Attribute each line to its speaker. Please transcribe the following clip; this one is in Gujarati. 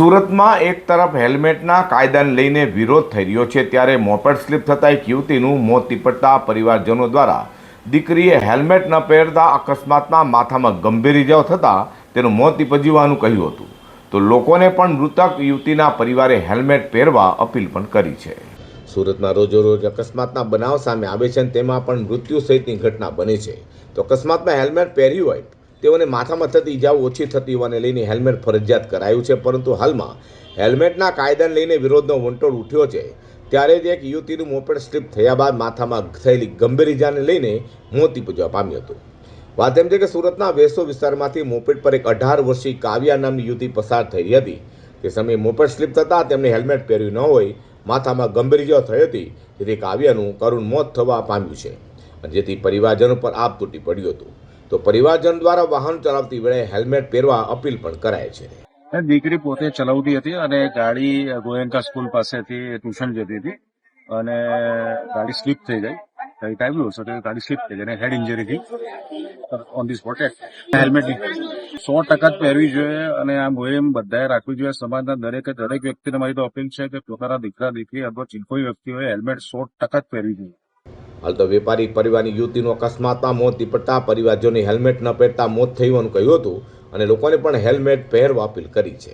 Speaker 1: સુરતમાં એક તરફ હેલ્મેટના કાયદાને લઈને વિરોધ થઈ રહ્યો છે, ત્યારે મોપેડ સ્લીપ થતાં એક યુવતીનું મોત નીપટતા પરિવારજનો દ્વારા દીકરીએ હેલ્મેટ ન પહેરતા અકસ્માતમાં માથામાં ગંભીર ઇજાઓ થતાં તેનું મોત નીપજ્યું કહ્યું હતું. તો લોકોને પણ મૃતક યુવતીના પરિવારે હેલ્મેટ પહેરવા અપીલ પણ કરી છે. સુરતમાં રોજોરોજ અકસ્માતના બનાવ સામે આવે છે અને તેમાં પણ મૃત્યુ સહિતની ઘટના બને છે. તો અકસ્માતમાં હેલ્મેટ પહેર્યું હોય તેઓને માથામાં થતી ઈજાઓ ઓછી થતી હોવાને લઈને હેલ્મેટ ફરજિયાત કરાયું છે, પરંતુ હાલમાં હેલ્મેટના કાયદાને લઈને વિરોધનો વંટોળ ઉઠ્યો છે. ત્યારે જ એક યુવતીનું મોપેડ સ્લીપ થયા બાદ માથામાં થયેલી ગંભીર ઈજાને લઈને મોત પૂજવા પામ્યું હતું. વાત એમ છે કે સુરતના વેસો વિસ્તારમાંથી મોપેડ પર એક અઢાર વર્ષીય કાવ્યા નામની યુવતી પસાર થઈ હતી. તે સમયે મોપેડ સ્લીપ થતાં તેમણે હેલ્મેટ પહેર્યું ન હોય, માથામાં ગંભીર ઇજાઓ થઈ હતી, જેથી કાવ્યાનું કરુણ મોત થવા પામ્યું છે જેથી પરિવારજનો પર આપ તૂટી પડ્યું હતું. તો પરિવારજન દ્વારા વાહન ચલાવતી વેળે હેલ્મેટ પહેરવા અપીલ પણ કરાય છે.
Speaker 2: દીકરી પોતે ચલાવતી હતી અને ગાડી ગોયંકા સ્કૂલ પાસેથી ટ્યુશન જતી હતી અને ગાડી સ્લીપ થઈ ગઈ. હશે તો ગાડી સ્લીપ થઈ ગઈ અને હેડ ઇન્જરી થઈ ઓન ધી સ્પોટ. હેલ્મેટ સો ટકા જ પહેરવી જોઈએ અને આ મોહિમ બધાએ રાખવી જોઈએ. સમાજના દરેકે દરેક વ્યક્તિને મારી તો અપીલ છે કે પોતાના દીકરા દીકરી અથવા કોઈ વ્યક્તિ હોય હેલ્મેટ સો ટકા જ પહેરવી જોઈએ.
Speaker 1: હાલ તો વેપારી પરિવારની યુવતીનું અકસ્માતમાં મોત નીપજતા પરિવારજોને હેલ્મેટ ન પહેરતા મોત થયું હોવાનું કહ્યું હતું અને લોકોને પણ હેલ્મેટ પહેરવા અપીલ કરી છે.